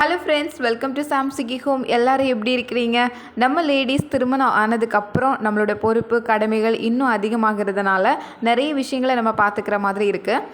Hello friends welcome to சாம்சிகி home எல்லோரும் எப்படி இருக்கிறீங்க? நம்ம லேடிஸ் திருமணம் ஆனதுக்கப்புறம் நம்மளோட பொறுப்பு கடமைகள் இன்னும் அதிகமாகிறதுனால நிறைய விஷயங்களை நம்ம பார்த்துக்கிற மாதிரி இருக்குது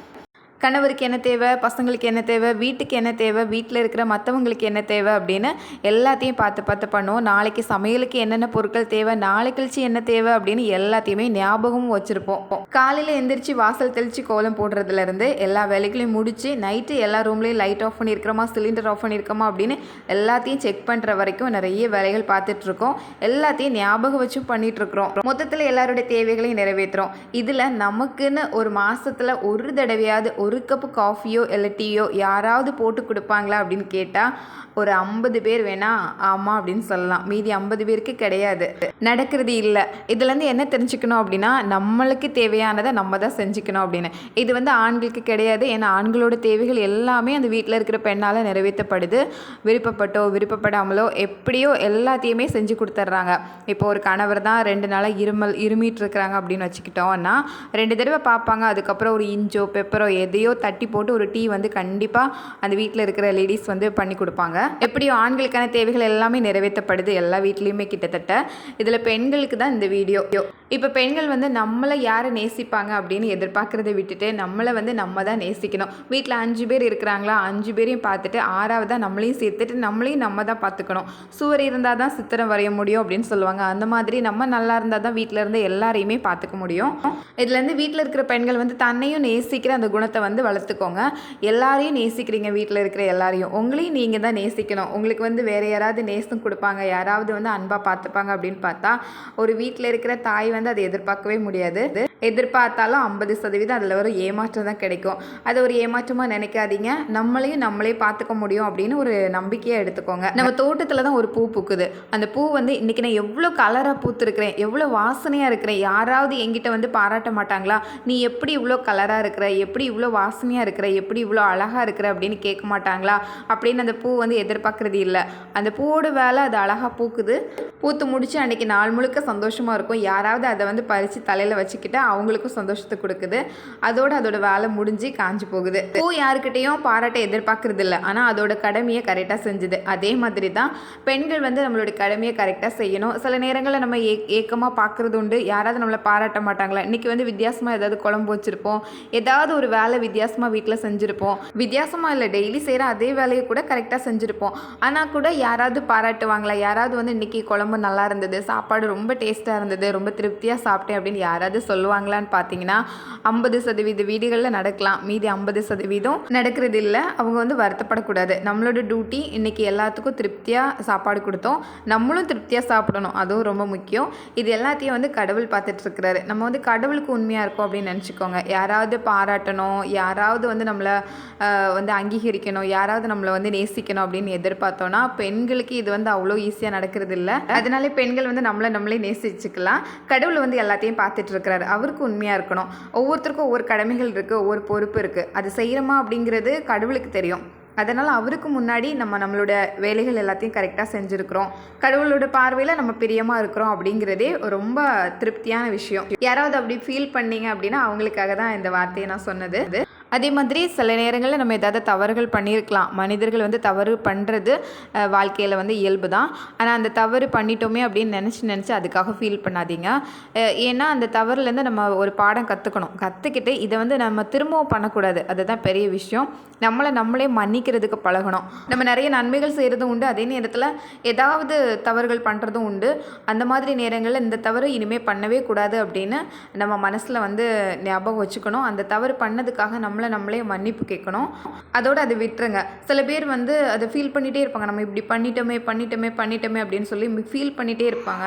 கணவருக்கு என்ன தேவை பசங்களுக்கு என்ன தேவை வீட்டுக்கு என்ன தேவை வீட்டில் இருக்கிற மற்றவங்களுக்கு என்ன தேவை அப்படின்னு எல்லாத்தையும் பார்த்து பார்த்து பண்ணுவோம். நாளைக்கு சமையலுக்கு என்னென்ன பொருட்கள் தேவை நாளை கழிச்சு என்ன தேவை அப்படின்னு எல்லாத்தையுமே ஞாபகமும் வச்சுருப்போம். காலையில் எந்திரிச்சு வாசல் தெளித்து கோலம் போடுறதுலேருந்து எல்லா வேலைகளையும் முடித்து நைட்டு எல்லா ரூம்லேயும் லைட் ஆஃப் பண்ணியிருக்கிறோமா சிலிண்டர் ஆஃப் பண்ணியிருக்கோமா அப்படின்னு எல்லாத்தையும் செக் பண்ணுற வரைக்கும் நிறைய வேலைகள் பார்த்துட்ருக்கோம் எல்லாத்தையும் ஞாபகம் வச்சும் பண்ணிகிட்ருக்குறோம் மொத்தத்தில் எல்லாருடைய தேவைகளையும் நிறைவேற்றுறோம் இதில் நமக்குன்னு ஒரு மாதத்தில் ஒரு தடவையாவது ஒரு கப்பு காஃபியோ இல்லை டீயோ யாராவது போட்டு கொடுப்பாங்களா அப்படின்னு கேட்டால் ஒரு ஐம்பது பேர் வேணா ஆமாம் அப்படின்னு சொல்லலாம். மீதி ஐம்பது பேருக்கு கிடையாது. நடக்கிறது இல்லை. இதுலேருந்து என்ன தெரிஞ்சுக்கணும் அப்படின்னா நம்மளுக்கு தேவையானதை நம்ம தான் செஞ்சுக்கணும் அப்படின்னு. இது வந்து ஆண்களுக்கு கிடையாது. ஏன்னா ஆண்களோட தேவைகள் எல்லாமே அந்த வீட்டில் இருக்கிற பெண்ணால் நிறைவேற்றப்படுது. விருப்பப்பட்டோ விருப்பப்படாமலோ எப்படியோ எல்லாத்தையுமே செஞ்சு கொடுத்துட்றாங்க இப்போ ஒரு கணவர் தான் ரெண்டு நாளாக இருமல் இருமிட்டு இருக்கிறாங்க அப்படின்னு வச்சுக்கிட்டோம்னா ரெண்டு தடவை பார்ப்பாங்க. அதுக்கப்புறம் ஒரு இஞ்சோ பெப்பரோ எது எப்படியோ தட்டி போட்டு ஒரு டீ வந்து கண்டிப்பாக அந்த வீட்டில் இருக்கிற லேடிஸ் வந்து பண்ணி கொடுப்பாங்க. எப்படியோ ஆண்களுக்கான தேவைகள் எல்லாமே நிறைவேற்றப்படுது எல்லா வீட்லேயுமே கிட்டத்தட்ட. இதில் பெண்களுக்கு தான் இந்த வீடியோ இப்போ பெண்கள் வந்து நம்மளை யாரை நேசிப்பாங்க அப்படின்னு எதிர்பார்க்குறத விட்டுட்டு நம்மளை வந்து நம்ம தான் நேசிக்கணும். வீட்டில் அஞ்சு பேர் இருக்கிறாங்களா? அஞ்சு பேரையும் பார்த்துட்டு ஆறாவதாக நம்மளையும் சேர்த்துட்டு நம்மளையும் நம்ம தான் பார்த்துக்கணும். சுவர் இருந்தால் தான் சித்திரம் வரைய முடியும் அப்படின்னு சொல்லுவாங்க. அந்த மாதிரி நம்ம நல்லா இருந்தால் தான் வீட்டில் இருந்து எல்லாரையுமே பார்த்துக்க முடியும். இதுலேருந்து வீட்டில் இருக்கிற பெண்கள் வந்து தன்னையும் நேசிக்கிற அந்த குணத்தை வந்து வளர்த்துக்கோங்க. எல்லாரையும் நேசிக்கிறீங்க வீட்டில் இருக்கிற எல்லாரையும். உங்களையும் நீங்கள் தான் நேசிக்கணும். உங்களுக்கு வந்து வேறு யாராவது நேசம் கொடுப்பாங்க யாராவது வந்து அன்பாக பார்த்துப்பாங்க அப்படின்னு பார்த்தா ஒரு வீட்டில் இருக்கிற தாய் வந்து அதை எதிர்பார்க்கவே முடியாது. எதிர்பார்த்தாலும் ஐம்பது சதவீதம் அதில் ஒரு ஏமாற்றம் தான் கிடைக்கும். அதை ஒரு ஏமாற்றமாக நினைக்காதீங்க. நம்மளையும் நம்மளே பார்த்துக்க முடியும் அப்படின்னு ஒரு நம்பிக்கையாக எடுத்துக்கோங்க. நம்ம தோட்டத்தில் தான் ஒரு பூ பூக்குது. அந்த பூ வந்து இன்றைக்கி நான் எவ்வளோ கலராக பூத்துருக்கிறேன் எவ்வளோ வாசனையாக இருக்கிறேன் யாராவது எங்கிட்ட வந்து பாராட்ட மாட்டாங்களா? நீ எப்படி இவ்வளோ கலராக இருக்கிற? எப்படி இவ்வளோ வாசனையாக இருக்கிற எப்படி இவ்வளோ அழகாக இருக்கிற அப்படின்னு கேட்க மாட்டாங்களா? அப்படின்னு அந்த பூ வந்து எதிர்பார்க்குறது இல்லை. அந்த பூவோட வேலை அது அழகாக பூக்குது. பூத்து முடிச்சு அன்றைக்கி நாள் முழுக்க சந்தோஷமாக இருக்கும். யாராவது அதை வந்து பறித்து தலையில் வச்சுக்கிட்டு அவங்களுக்கும் சந்தோஷத்தை கொடுக்குது. அதோட அதோட வேலை முடிஞ்சு காஞ்சி போகுது. பூ யாருக்கிட்டேயும் பாராட்ட எதிர்பார்க்கறது இல்லை. ஆனால் அதோட கடமையை கரெக்டாக செஞ்சுது. அதே மாதிரி தான் பெண்கள் வந்து நம்மளோட கடமையை கரெக்டாக செய்யணும். சில நேரங்களில் நம்ம ஏ ஏக்கமாக பார்க்குறது உண்டு. யாராவது நம்மளை பாராட்ட மாட்டாங்களா? இன்றைக்கி வந்து வித்தியாசமாக ஏதாவது குழம்பு வச்சுருப்போம். ஏதாவது ஒரு வேலை வித்தியாசமாக வீட்டில் செஞ்சுருப்போம். வித்தியாசமாக இல்லை டெய்லி செய்கிற அதே வேலையை கூட கரெக்டாக செஞ்சுருப்போம். ஆனால் கூட யாராவது பாராட்டுவாங்களா? யாராவது வந்து இன்றைக்கி குழம்பு நல்லா இருந்தது சாப்பாடு ரொம்ப டேஸ்ட்டாக இருந்தது ரொம்ப திருப்தியாக சாப்பிட்டேன் அப்படின்னு யாராவது சொல்லுவாங்களான்னு பார்த்தீங்கன்னா ஐம்பது சதவீத வீடுகளில் நடக்கலாம். மீதி ஐம்பது சதவீதம் நடக்கிறது இல்லை. அவங்க வந்து வருத்தப்படக்கூடாது. நம்மளோட டியூட்டி இன்றைக்கி எல்லாத்துக்கும் திருப்தியாக சாப்பாடு கொடுத்தோம். நம்மளும் திருப்தியாக சாப்பிடணும். அதுவும் ரொம்ப முக்கியம். இது எல்லாத்தையும் வந்து கடவுள் பார்த்துட்ருக்கிறாரு நம்ம வந்து கடவுளுக்கு உண்மையாக இருக்கும் அப்படின்னு நினச்சிக்கோங்க. யாராவது பாராட்டணும் யாராவது வந்து நம்மளை வந்து அங்கீகரிக்கணும் யாராவது நம்மளை வந்து நேசிக்கணும் அப்படின்னு எதிர்பார்த்தோன்னா பெண்களுக்கு இது வந்து அவ்வளோ ஈஸியாக நடக்கிறது இல்லை அதனாலே பெண்கள் வந்து நம்மளை நம்மளே நேசிச்சுக்கலாம். கடவுள் வந்து எல்லாத்தையும் பார்த்துட்டு இருக்கிறாரு அவருக்கு உண்மையாக இருக்கணும். ஒவ்வொருத்தருக்கும் ஒவ்வொரு கடமைகள் இருக்குது ஒவ்வொரு பொறுப்பு இருக்குது அது செய்கிறோமா அப்படிங்கிறது கடவுளுக்கு தெரியும். அதனால் அவருக்கு முன்னாடி நம்ம நம்மளோட வேலைகள் எல்லாத்தையும் கரெக்டாக செஞ்சுருக்கிறோம். கடவுளோட பார்வையில் நம்ம பிரியமாக இருக்கிறோம் அப்படிங்கிறதே ரொம்ப திருப்தியான விஷயம். யாராவது அப்படி ஃபீல் பண்ணீங்க அப்படின்னா அவங்களுக்காக தான் இந்த வார்த்தையை நான் சொன்னது. அதே மாதிரி சில நேரங்களில் நம்ம ஏதாவது தவறுகள் பண்ணியிருக்கலாம். மனிதர்கள் வந்து தவறு பண்ணுறது வாழ்க்கையில் வந்து இயல்பு தான். ஆனால் அந்த தவறு பண்ணிட்டோமே அப்படின்னு நினச்சி நினச்சி அதுக்காக ஃபீல் பண்ணாதீங்க. ஏன்னா அந்த தவறுலேருந்து நம்ம ஒரு பாடம் கற்றுக்கணும் கற்றுக்கிட்டு இதை வந்து நம்ம திரும்பவும் பண்ணக்கூடாது. அதுதான் பெரிய விஷயம். நம்மளை நம்மளே மன்னிக்கிறதுக்கு பழகணும். நம்ம நிறைய நன்மைகள் செய்கிறதும் உண்டு. அதே நேரத்தில் ஏதாவது தவறுகள் பண்ணுறதும் உண்டு. அந்த மாதிரி நேரங்களில் இந்த தவறு இனிமேல் பண்ணவே கூடாது அப்படின்னு நம்ம மனசில் வந்து ஞாபகம் வச்சுக்கணும். அந்த தவறு பண்ணதுக்காக நம்ம நம்மளை நம்மளே மன்னிப்பு கேட்கணும். அதோடு அதை விட்டுருங்க. சில பேர் வந்து அதை ஃபீல் பண்ணிகிட்டே இருப்பாங்க. நம்ம இப்படி பண்ணிட்டோமே பண்ணிட்டோமே பண்ணிட்டோமே அப்படின்னு சொல்லி ஃபீல் பண்ணிகிட்டே இருப்பாங்க.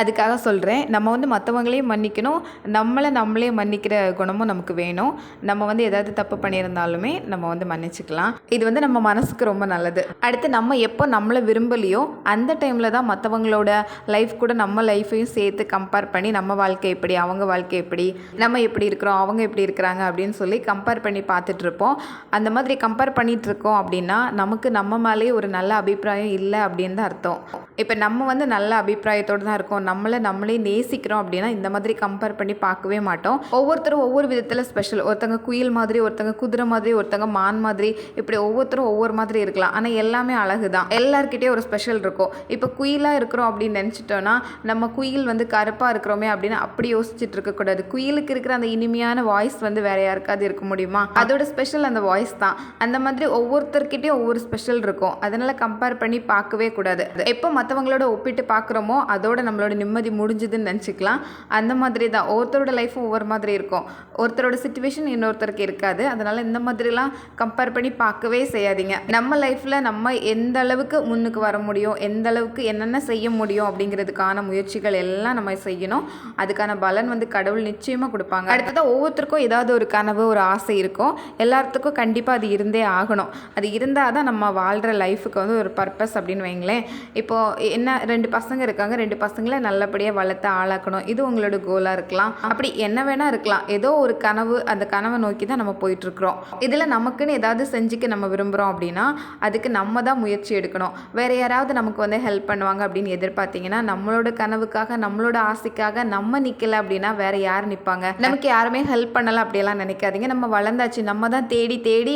அதுக்காக சொல்கிறேன் நம்ம வந்து மற்றவங்களையும் மன்னிக்கணும். நம்மளை நம்மளே மன்னிக்கிற குணமும் நமக்கு வேணும். நம்ம வந்து ஏதாவது தப்பு பண்ணியிருந்தாலுமே நம்ம வந்து மன்னிச்சுக்கலாம். இது வந்து நம்ம மனசுக்கு ரொம்ப நல்லது. அடுத்து நம்ம எப்போ நம்மளை விரும்பலையோ அந்த டைமில் தான் மற்றவங்களோட லைஃப் கூட நம்ம லைஃப்பையும் சேர்த்து கம்பேர் பண்ணி நம்ம வாழ்க்கை எப்படி அவங்க வாழ்க்கை எப்படி நம்ம எப்படி இருக்கிறோம் அவங்க எப்படி இருக்கிறாங்க அப்படின்னு சொல்லி கம்பேர் பண்ணி பார்த்துட்ருப்போம். அந்த மாதிரி கம்பேர் பண்ணிகிட்ருக்கோம் அப்படின்னா நமக்கு நம்ம மேலேயே ஒரு நல்ல அபிப்பிராயம் இல்லை அப்படின்னு தான் அர்த்தம். இப்போ நம்ம வந்து நல்ல அபிப்பிராயத்தோடு தான் இருக்கோம். நம்மளை நம்மளே நேசிக்கிறோம் அப்படின்னா இந்த மாதிரி கம்பேர் பண்ணி பார்க்கவே மாட்டோம். ஒவ்வொருத்தரும் ஒவ்வொரு விதத்தில் ஸ்பெஷல் ஒருத்தங்க குயில் மாதிரி ஒருத்தங்க குதிரை மாதிரி ஒருத்தங்க மான் மாதிரி இப்படி ஒவ்வொருத்தரும் ஒவ்வொரு மாதிரி இருக்கலாம். ஆனால் எல்லாமே அழகு தான் எல்லாருக்கிட்டே ஒரு ஸ்பெஷல் இருக்கும். இப்போ குயிலாக இருக்கிறோம் அப்படின்னு நினச்சிட்டோன்னா நம்ம குயில் வந்து கருப்பாக இருக்கிறோமே அப்படின்னு அப்படி யோசிச்சுட்டு இருக்கக்கூடாது குயிலுக்கு இருக்கிற அந்த இனிமையான வாய்ஸ் வந்து வேற யாருக்காவது இருக்க முடியுமா? அதோட ஸ்பெஷல் அந்த வாய்ஸ் தான். அந்த மாதிரி ஒவ்வொருத்தர்கிட்டயும் ஒவ்வொரு ஸ்பெஷல் இருக்கும். அதனால கம்பேர் பண்ணி பார்க்கவே கூடாது. எப்போ மற்றவங்களோட ஒப்பிட்டு பார்க்குறோமோ அதோட நம்மளோட நிம்மதி முடிஞ்சுதுன்னு நினச்சிக்கலாம். அந்த மாதிரி தான் ஒவ்வொருத்தரோட லைஃப்பும் ஒவ்வொரு மாதிரி இருக்கும். ஒருத்தரோட சுச்சுவேஷன் இன்னொருத்தருக்கு இருக்காது. அதனால் இந்த மாதிரிலாம் கம்பேர் பண்ணி பார்க்கவே செய்யாதீங்க. நம்ம லைஃப்பில் நம்ம எந்த அளவுக்கு முன்னுக்கு வர முடியும் எந்த அளவுக்கு என்னென்ன செய்ய முடியும் அப்படிங்கிறதுக்கான முயற்சிகள் எல்லாம் நம்ம செய்யணும். அதுக்கான பலன் வந்து கடவுள் நிச்சயமாக கொடுப்பாங்க. அடுத்ததாக ஒவ்வொருத்தருக்கும் ஏதாவது ஒரு கனவு ஒரு ஆசை இருக்கும். எல்லாத்துக்கும் கண்டிப்பாக அது இருந்தே ஆகணும். அது இருந்தால் தான் நம்ம வாழ்கிற லைஃபுக்கு வந்து ஒரு பர்பஸ் அப்படின்னு வைங்களேன். இப்போது என்ன ரெண்டு பசங்க இருக்காங்க. ரெண்டு பசங்களை நல்லபடியாக வளர்த்து ஆளாக்கணும். இது உங்களோட கோலாக இருக்கலாம். அப்படி என்ன வேணால் இருக்கலாம். ஏதோ ஒரு கனவு அந்த கனவை நோக்கி தான் நம்ம போயிட்டுருக்குறோம். இதில் நமக்குன்னு ஏதாவது செஞ்சுக்க நம்ம விரும்புகிறோம் அப்படின்னா அதுக்கு நம்ம தான் முயற்சி எடுக்கணும். வேறு யாராவது நமக்கு வந்து ஹெல்ப் பண்ணுவாங்க அப்படின்னு எதிர்பார்த்தீங்கன்னா நம்மளோட கனவுக்காக நம்மளோட ஆசைக்காக நம்ம நிற்கலை அப்படின்னா வேறு யார் நிற்பாங்க நமக்கு யாருமே ஹெல்ப் பண்ணலாம் அப்படியெல்லாம் நினைக்காதீங்க. நம்ம வளர்ந்தாச்சு. நம்ம தான் தேடி தேடி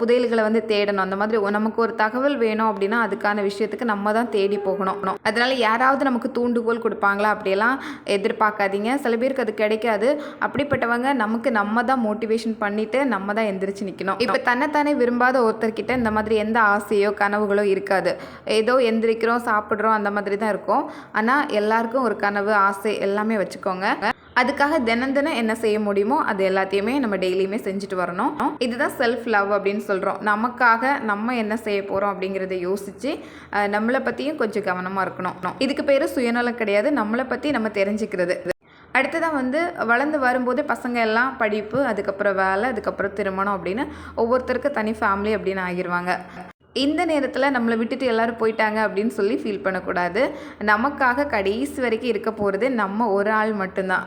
புதையல்களை வந்து தேடணும். அந்த மாதிரி நமக்கு ஒரு தகவல் வேணும் அப்படின்னா அதுக்கான விஷயத்துக்கு நம்ம தான் தேடி போகணும். அதனால் யாராவது நமக்கு தூண்டுகோல் கொடுப்பாங்களா அப்படியெல்லாம் எதிர்பார்க்காதீங்க. சில பேருக்கு அது கிடைக்காது. அப்படிப்பட்டவங்க நமக்கு நம்ம தான் மோட்டிவேஷன் பண்ணிட்டு நம்ம தான் எந்திரிச்சு நிற்கணும் இப்போ தன்னைத்தானே விரும்பாத ஒருத்தர்கிட்ட இந்த மாதிரி எந்த ஆசையோ கனவுகளோ இருக்காது. ஏதோ எந்திரிக்கிறோம் சாப்பிட்றோம் அந்த மாதிரி தான் இருக்கும். ஆனால் எல்லாருக்கும் ஒரு கனவு ஆசை எல்லாமே வச்சுக்கோங்க. அதுக்காக தினம் தினம் என்ன செய்ய முடியுமோ அது எல்லாத்தையுமே நம்ம டெய்லியுமே செஞ்சுட்டு வரணும். இதுதான் செல்ஃப் லவ் அப்படின்னு சொல்கிறோம் நமக்காக நம்ம என்ன செய்ய போகிறோம் அப்படிங்கிறத யோசித்து நம்மளை பற்றியும் கொஞ்சம் கவனமாக இருக்கணும். இதுக்கு பேர் சுயநலம் கிடையாது. நம்மளை பற்றி நம்ம தெரிஞ்சுக்கிறது. அடுத்ததாக வந்து வளர்ந்து வரும்போது பசங்க எல்லாம் படிப்பு அதுக்கப்புறம் வேலை அதுக்கப்புறம் திருமணம் அப்படின்னு ஒவ்வொருத்தருக்கு தனி ஃபேமிலி அப்படின்னு ஆகிருவாங்க. இந்த நேரத்தில் நம்மளை விட்டுட்டு எல்லோரும் போயிட்டாங்க அப்படின்னு சொல்லி ஃபீல் பண்ணக்கூடாது. நமக்காக கடைசி வரைக்கும் இருக்க போகிறது நம்ம ஒரு ஆள் மட்டும்தான்.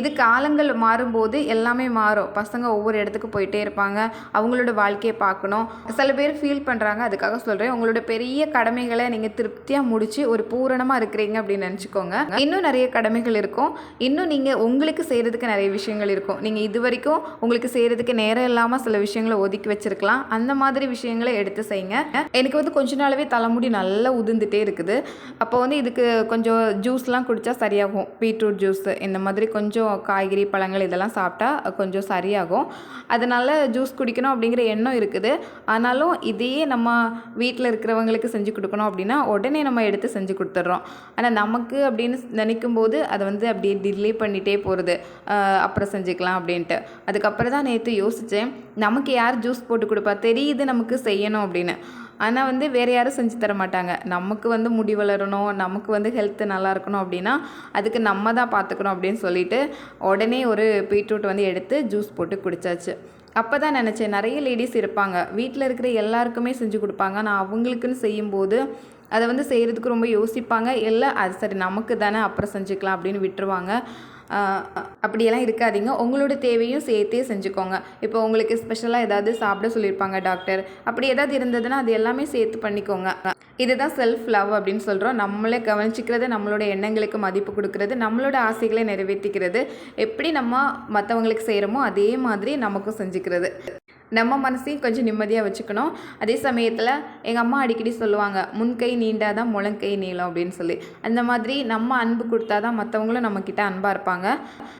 இது காலங்கள் மாறும்போது எல்லாமே மாறும். பசங்க ஒவ்வொரு இடத்துக்கு போயிட்டே இருப்பாங்க. அவங்களோட வாழ்க்கையை பார்க்கணும். சில பேர் ஃபீல் பண்ணுறாங்க அதுக்காக சொல்கிறேன் உங்களோட பெரிய கடமைகளை நீங்கள் திருப்தியாக முடித்து ஒரு பூரணமாக இருக்கிறீங்க அப்படின்னு நினச்சிக்கோங்க. இன்னும் நிறைய கடமைகள் இருக்கும். இன்னும் நீங்கள் உங்களுக்கு செய்கிறதுக்கு நிறைய விஷயங்கள் இருக்கும். நீங்கள் இது வரைக்கும் உங்களுக்கு செய்கிறதுக்கு நேரம் இல்லாமல் சில விஷயங்களை ஒதுக்கி வச்சுருக்கலாம். அந்த மாதிரி விஷயங்களை எடுத்து செய்யுங்க. எனக்கு வந்து கொஞ்ச நாளாவே தலைமுடி நல்லா உதிர்ந்துட்டே இருக்குது. அப்போ வந்து இதுக்கு கொஞ்சம் ஜூஸ்லாம் குடித்தா சரியாகும். பீட்ரூட் ஜூஸ் இந்த மாதிரி கொஞ்சம் காய்கறி பழங்கள் இதெல்லாம் சாப்பிட்டா கொஞ்சம் சரியாகும். அதனால் ஜூஸ் குடிக்கணும் அப்படிங்கிற எண்ணம் இருக்குது. ஆனாலும் இதையே நம்ம வீட்டில் இருக்கிறவங்களுக்கு செஞ்சு கொடுக்கணும் அப்படின்னா உடனே நம்ம எடுத்து செஞ்சு கொடுத்துட்றோம். ஆனால் நமக்கு அப்படின்னு நினைக்கும் போது அதை வந்து அப்படியே டிலே பண்ணிகிட்டே போகிறது அப்புறம் செஞ்சுக்கலாம் அப்படின்ட்டு. அதுக்கப்புறம் தான் நேற்று யோசித்தேன் நமக்கு யார் ஜூஸ் போட்டு கொடுப்பா? தெரியுது நமக்கு செய்யணும் அப்படின்னு. ஆனால் வந்து வேறு யாரும் செஞ்சு தர மாட்டாங்க. நமக்கு வந்து முடி வளரணும் நமக்கு வந்து ஹெல்த்து நல்லா இருக்கணும் அப்படின்னா அதுக்கு நம்ம தான் பார்த்துக்கணும் அப்படின்னு சொல்லிட்டு உடனே ஒரு பீட்ரூட் வந்து எடுத்து ஜூஸ் போட்டு குடித்தாச்சு அப்போ தான் நினச்சேன் நிறைய லேடிஸ் இருப்பாங்க. வீட்டில் இருக்கிற எல்லாருக்குமே செஞ்சு கொடுப்பாங்க. நான் அவங்களுக்குன்னு செய்யும்போது அதை வந்து செய்கிறதுக்கு ரொம்ப யோசிப்பாங்க. இல்லை அது சரி நமக்கு தானே அப்புறம் செஞ்சுக்கலாம் அப்படின்னு விட்டுருவாங்க. அப்படியெல்லாம் இருக்காதீங்க. உங்களோட தேவையும் சேர்த்தே செஞ்சுக்கோங்க. இப்போ உங்களுக்கு ஸ்பெஷலாக ஏதாவது சாப்பிட சொல்லியிருப்பாங்க டாக்டர் அப்படி ஏதாவது இருந்ததுன்னா அது எல்லாமே சேர்த்து பண்ணிக்கோங்க. இதுதான் செல்ஃப் லவ் அப்படின்னு சொல்கிறோம் நம்மளே கவனிச்சிக்கிறது நம்மளோட எண்ணங்களுக்கு மதிப்பு கொடுக்கறது நம்மளோட ஆசைகளை நிறைவேற்றிக்கிறது. எப்படி நம்ம மற்றவங்களுக்கு செய்கிறோமோ அதே மாதிரி நமக்கும் செஞ்சுக்கிறது. நம்ம மனசையும் கொஞ்சம் நிம்மதியாக வச்சுக்கணும். அதே சமயத்தில் எங்கள் அம்மா அடிக்கடி சொல்லுவாங்க முன்கை நீண்டாதான் முழங்கை நீளம் அப்படின்னு சொல்லி. அந்த மாதிரி நம்ம அன்பு கொடுத்தா தான் மற்றவங்களும் நம்மக்கிட்ட அன்பாக இருப்பாங்க.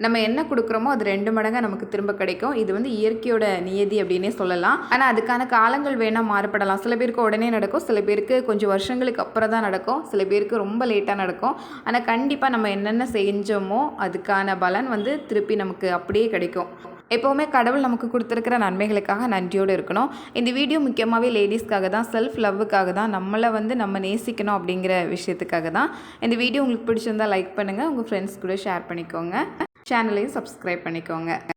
நம்ம என்ன கொடுக்குறோமோ அது ரெண்டு மடங்காக நமக்கு திரும்ப கிடைக்கும். இது வந்து இயற்கையோட நியதி அப்படின்னே சொல்லலாம். ஆனால் அதுக்கான காலங்கள் வேணால் மாறுபடலாம். சில பேருக்கு உடனே நடக்கும் சில பேருக்கு கொஞ்சம் வருஷங்களுக்கு அப்புறம் தான் நடக்கும் சில பேருக்கு ரொம்ப லேட்டாக நடக்கும். ஆனால் கண்டிப்பாக நம்ம என்னென்ன செஞ்சோமோ அதுக்கான பலன் வந்து திருப்பி நமக்கு அப்படியே கிடைக்கும். எப்போவுமே கடவுள் நமக்கு கொடுத்துருக்கிற நன்மைகளுக்காக நன்றியோடு இருக்கணும். இந்த வீடியோ முக்கியமாகவே லேடிஸ்க்காக தான் செல்ஃப் லவ்வுக்காக தான் நம்மளை வந்து நம்ம நேசிக்கணும் அப்படிங்கிற விஷயத்துக்காக தான். இந்த வீடியோ உங்களுக்கு பிடிச்சிருந்தா லைக் பண்ணுங்கள் உங்கள் ஃப்ரெண்ட்ஸ் கூட ஷேர் பண்ணிக்கோங்க. சேனலையும் சப்ஸ்கிரைப் பண்ணிக்கோங்க.